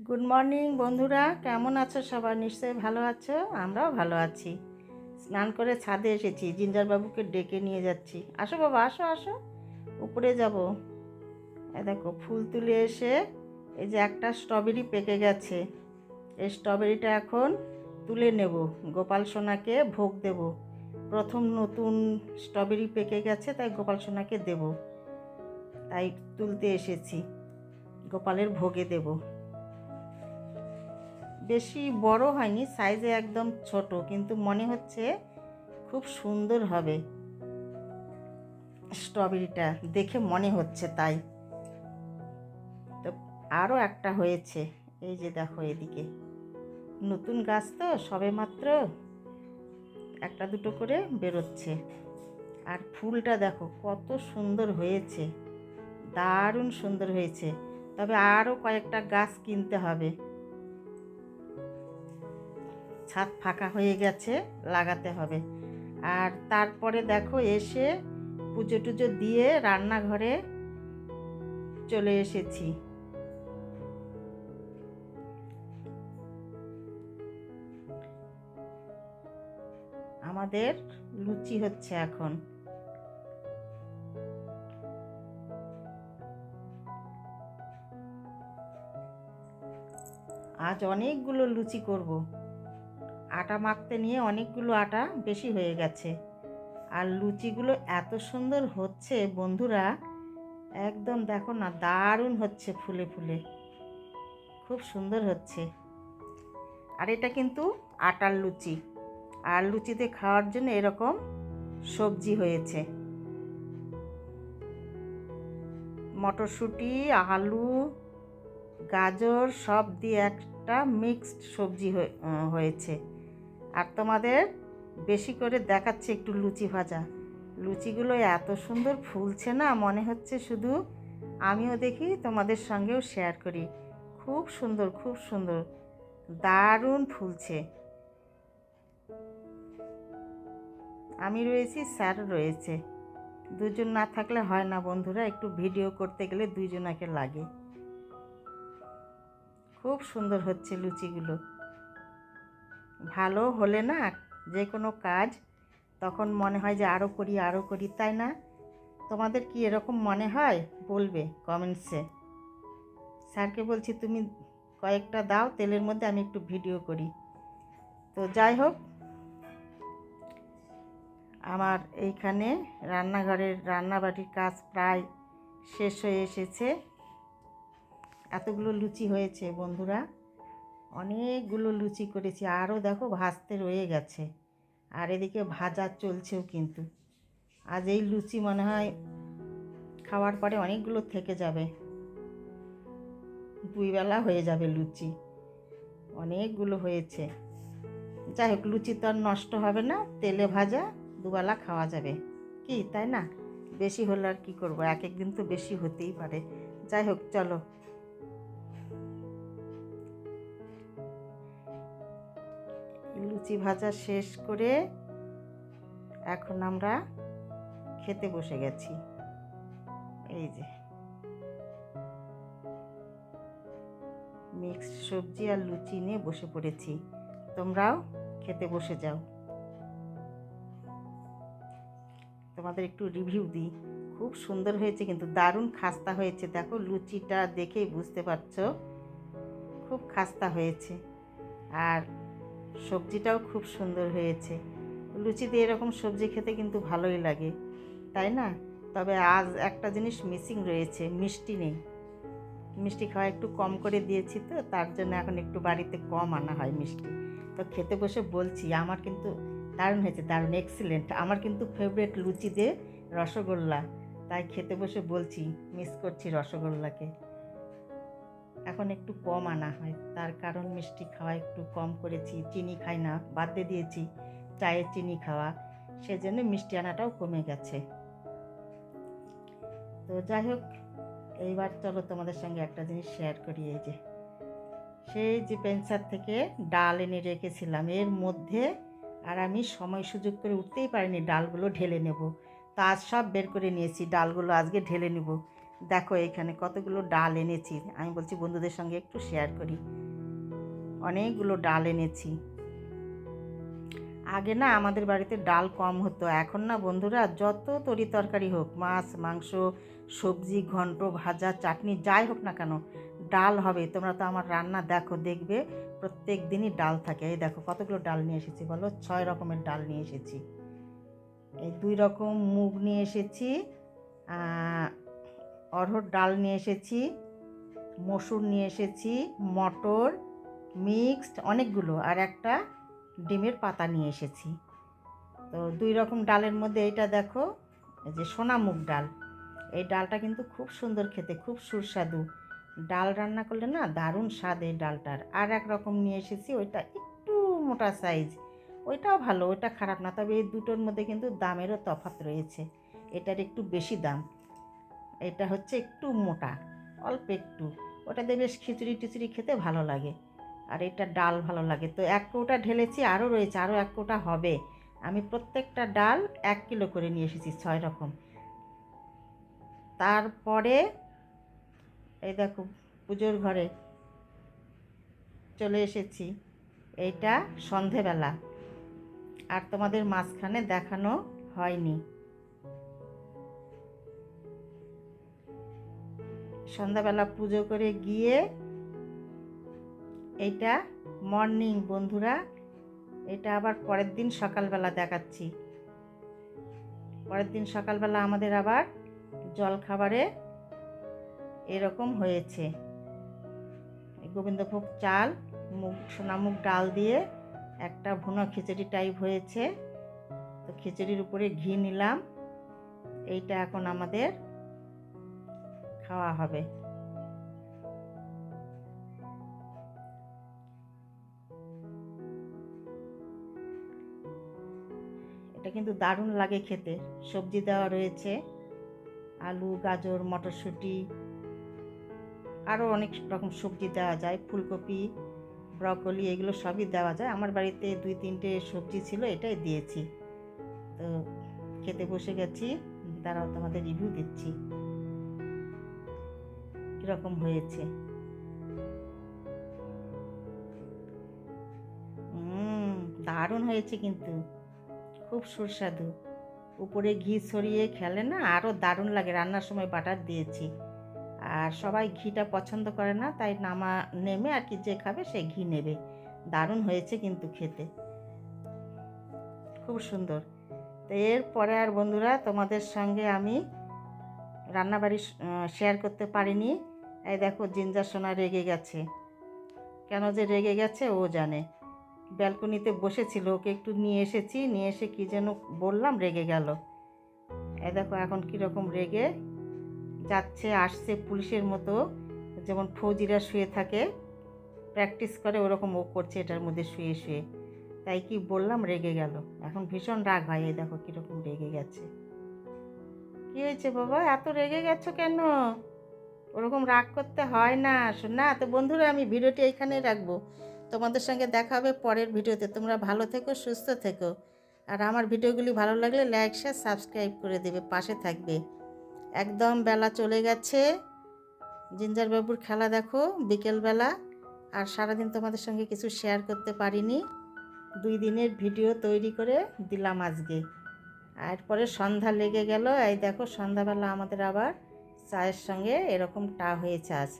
Good morning বন্ধুরা। কেমন আছো সবাই? নিশ্চয়ই ভালো আছো? আমরাও ভালো আছি। স্নান করে ছাদে এসেছি। জিঞ্জার বাবুকে ডেকে নিয়ে যাচ্ছি। আসো বাবা, আসো আসো। উপরে যাব। দেখো, ফুল তুলে এসে এই যে একটা স্ট্রবেরি পেকে গেছে। এই স্ট্রবেরিটা এখন তুলে নেব। গোপাল সোনাকে ভোগ দেব। প্রথম নতুন স্ট্রবেরি পেকে গেছে, তাই গোপাল সোনাকে দেব। তাই তুলতে এসেছি। গোপালের ভোগে দেব। বেশি বড় হয়নি সাইজে একদম ছোট, কিন্তু মনে হচ্ছে খুব সুন্দর হবে। স্ট্রবেরিটা দেখে মনে হচ্ছে তাই। তো আরও একটা হয়েছে, এই যে দেখো এদিকে। নতুন গাছ তো সবে মাত্র একটা দুটো করে বেরোচ্ছে। আর ফুলটা দেখো কত সুন্দর হয়েছে, দারুণ সুন্দর হয়েছে। তবে আরও কয়েকটা গাছ কিনতে হবে। ছাদ ফাঁকা হয়ে গেছে, লাগাতে হবে। আর তারপরে দেখো এসে পুজো টুজো দিয়ে রান্নাঘরে চলে এসেছি। আমাদের লুচি হচ্ছে এখন। আজ অনেকগুলো লুচি করব। আটা মাখতে নিয়ে অনেকগুলো আটা বেশি হয়ে গেছে। আর লুচিগুলো এত সুন্দর হচ্ছে বন্ধুরা, একদম দেখো না, দারুণ হচ্ছে ফুলে ফুলে। খুব সুন্দর হচ্ছে। আর এটা কিন্তু আটার লুচি। আর লুচিতে খাওয়ার জন্য এরকম সবজি হয়েছে। মটরশুঁটি, আলু, গাজর সব দিয়ে একটা মিক্সড সবজি হয়ে- হয়েছে। আর তোমাদের বেশি করে দেখাচ্ছে একটু লুচি ভাজা। লুচিগুলো এত সুন্দর ফুলছে না, মনে হচ্ছে শুধু আমিও দেখি, তোমাদের সঙ্গেও শেয়ার করি। খুব সুন্দর খুব সুন্দর। দারুণ ফুলছে। আমি রয়েছি, স্যার রয়েছে। দুজন না থাকলে হয় না বন্ধুরা, একটু ভিডিও করতে গেলে দুইজনাকে লাগে। খুব সুন্দর হচ্ছে লুচিগুলো। ভালো হলে না যে কোনো কাজ তখন মনে হয় যে আরও করি আরও করি, তাই না? তোমাদের কি এরকম মনে হয়? বলবে কমেন্টসে স্যারকে বলছি, তুমি কয়েকটা দাও, তেলের মধ্যে আমি একটু ভিডিও করি। তো যাই হোক, আমার এইখানে রান্নাঘরের রান্নাবাটির কাজ প্রায় শেষ হয়ে এসেছে। এতগুলো লুচি হয়েছে, বন্ধুরা। অনেকগুলো লুচি করেছি, আরও দেখো ভাজতে রয়ে গেছে। আর এদিকে ভাজা চলছেও কিন্তু। আজ এই লুচি মনে হয় খাওয়ার পরে অনেকগুলো থেকে যাবে। দুই বেলা হয়ে যাবে লুচি। অনেকগুলো হয়েছে। যাই হোক, লুচি তো আর নষ্ট হবে না, তেলে ভাজা, দুবেলা খাওয়া যাবে। কি, তাই না? বেশি হলে আর কী করব? এক এক দিন তো বেশি হতেই পারে। যাই হোক, চলো। লুচি ভাজা শেষ করে এখন আমরা খেতে বসে গেছি। এই যে। মিক্সড সবজি আর লুচি নিয়ে বসে পড়েছি। তোমরাও খেতে বসে যাও। তোমাদের একটু রিভিউ দিই। খুব সুন্দর হয়েছে, কিন্তু দারুণ খাস্তা হয়েছে। দেখো, লুচিটা দেখেই বুঝতে পারছ। খুব খাস্তা হয়েছে। আর সবজিটাও খুব সুন্দর হয়েছে। লুচি দিয়ে এরকম সবজি খেতে কিন্তু ভালোই লাগে, তাই না? তবে আজ একটা জিনিস মিসিং রয়েছে, মিষ্টি নেই। মিষ্টি খাওয়া একটু কম করে দিয়েছি তো, তার জন্য এখন একটু বাড়িতে কম আনা হয় মিষ্টি। তো খেতে বসে বলছি, আমার কিন্তু দারুণ হয়েছে, দারুণ এক্সিলেন্ট আমার কিন্তু ফেভারিট লুচি দিয়ে রসগোল্লা। তাই খেতে বসে বলছি মিস করছি রসগোল্লাকে। এখন একটু কম আনা হয়। তার কারণ মিষ্টি খাওয়া একটু কম করেছি। চিনি খাই না, বাদ দিয়ে দিয়েছি চায়ে চিনি খাওয়া। সেজন্য মিষ্টি আনাটাও কমে গেছে। তো যাই হোক, এইবার চলো তোমাদের সঙ্গে একটা জিনিস শেয়ার করি এই যে। সেই যে পেন্সার থেকে ডাল এনে রেখেছিলাম, এর মধ্যে আর আমি সময় সুযোগ করে উঠতেই পারিনি, ডালগুলো ঢেলে নেব। তা আজ সব বের করে নিয়েছি, ডালগুলো আজকে ঢেলে নেব। দেখো এখানে কতগুলো ডাল এনেছি। আমি বলছি বন্ধুদের সঙ্গে একটু শেয়ার করি। অনেকগুলো ডাল এনেছি। আগে না আমাদের বাড়িতে ডাল কম হতো। এখন না বন্ধুরা যত তরি তরকারি হোক, মাছ, মাংস, সবজি, ঘন্ট, ভাজা, চাটনি, যাই হোক না কেন, ডাল হবে। তোমরা তো আমার রান্না দেখো, দেখবে প্রত্যেক দিনই ডাল থাকে। এই দেখো কতগুলো ডাল নিয়ে এসেছি বলো? ছয় রকমের ডাল নিয়ে এসেছি। এই দুই রকম মুগ নিয়ে এসেছি অরহর ডাল নিয়ে এসেছি, মসুর নিয়ে এসেছি, মটর, মিক্সড অনেকগুলো আর একটা ডিমের পাতা নিয়ে এসেছি। তো দুই রকম ডালের মধ্যে এইটা দেখো যে সোনা মুগ ডাল। এই ডালটা কিন্তু খুব সুন্দর খেতে, খুব সুস্বাদু। ডাল রান্না করলে না দারুণ স্বাদ এই ডালটার। আর এক রকম নিয়ে এসেছি, ওইটা একটু মোটা সাইজ। ওইটাও ভালো, ওইটা খারাপ না, তবে এই দুটোর মধ্যে কিন্তু দামেরও তফাৎ রয়েছে। এটার একটু বেশি দাম। এটা হচ্ছে একটু মোটা, অল্প একটু। ওটাতে বেশ খিচুড়ি টিচুড়ি খেতে ভালো লাগে। আর এটা ডাল ভালো লাগে। তো এক কৌটা ঢেলেছি, আরও রয়েছে, আরও এক কৌটা হবে। আমি প্রত্যেকটা ডাল এক কিলো করে নিয়ে এসেছি, ছয় রকম। তারপরে, এই দেখো, পুজোর ঘরে চলে এসেছি। এইটা সন্ধেবেলা। আর তোমাদের মাঝখানে দেখানো হয়নি। সন্ধ্যাবেলা পুজো করে গিয়ে এইটা মর্নিং বন্ধুরা, এটা আবার পরের দিন সকালবেলা দেখাচ্ছি। পরের দিন সকালবেলা আমাদের আবার জলখাবারে এরকম হয়েছে। গোবিন্দভোগ চাল, মুগ, সোনামুগ ডাল দিয়ে একটা ভুনো খিচুড়ি টাইপ হয়েছে। তো খিচুড়ির উপরে ঘি নিলাম। এইটা এখন আমাদের খাওয়া হবে। এটা কিন্তু দারুণ লাগে খেতে। সবজি দেওয়া রয়েছে, আলু, গাজর, মটরশুঁটি আরও অনেক রকম সবজি দেওয়া যায়, ফুলকপি, ব্রকলি, এগুলো সবই দেওয়া যায়। আমার বাড়িতে দুই তিনটে সবজি ছিল, এটাই দিয়েছি। তো খেতে বসে গেছি, দাঁড়াও তোমাদের রিভিউ দিচ্ছি। কীরকম হয়েছে। দারুণ হয়েছে কিন্তু। খুব সুস্বাদু। উপরে ঘি ছড়িয়ে খেলে না আরও দারুণ লাগে। রান্নার সময় বাটার দিয়েছি। আর সবাই ঘিটা পছন্দ করে না, তাই নামা, নেমে আর কি যে খাবে সে ঘি নেবে। দারুণ হয়েছে কিন্তু খেতে। খুব সুন্দর। তো এরপরে আর বন্ধুরা তোমাদের সঙ্গে আমি রান্নাবাড়ি শেয়ার করতে পারিনি। এই দেখো, জিঞ্জার সোনা রেগে গেছে। কেন যে রেগে গেছে, ও জানে। ব্যালকনিতে বসেছিল, ওকে একটু নিয়ে এসেছি, নিয়ে এসে কী যেন বললাম, রেগে গেল। এই দেখো, এখন কীরকম রেগে। যাচ্ছে, আসছে পুলিশের মতো, যেমন ফৌজিরা শুয়ে থাকে, প্র্যাকটিস করে ওরকম ও করছে, এটার মধ্যে শুয়ে শুয়ে। তাই কি বললাম, রেগে গেল। এখন ভীষণ রাগ ভাই এই দেখো, কীরকম রেগে গেছে। কী হয়েছে বাবা? এত রেগে গেছো কেন? ওরকম রাগ করতে হয় না। না, তো বন্ধুরা, আমি ভিডিওটি এইখানেই রাখব। তোমাদের সঙ্গে দেখা হবে পরের ভিডিওতে। তোমরা ভালো থেকো, সুস্থ থেকো। আর আমার ভিডিওগুলি ভালো লাগলে লাইক, শেয়ার, সাবস্ক্রাইব করে দেবে, পাশে থাকবে। একদম বেলা চলে গেছে। জিঞ্জার বাবুর খেলা দেখো বিকেলবেলা আর সারাদিন তোমাদের সঙ্গে কিছু শেয়ার করতে পারিনি। দুই দিনের ভিডিও তৈরি করে দিলাম আজকে। আর পরে সন্ধ্যা লেগে গেল। এই দেখো, সন্ধ্যাবেলা আমাদের আবার চায়ের সঙ্গে এরকম টা হয়েছে আজ।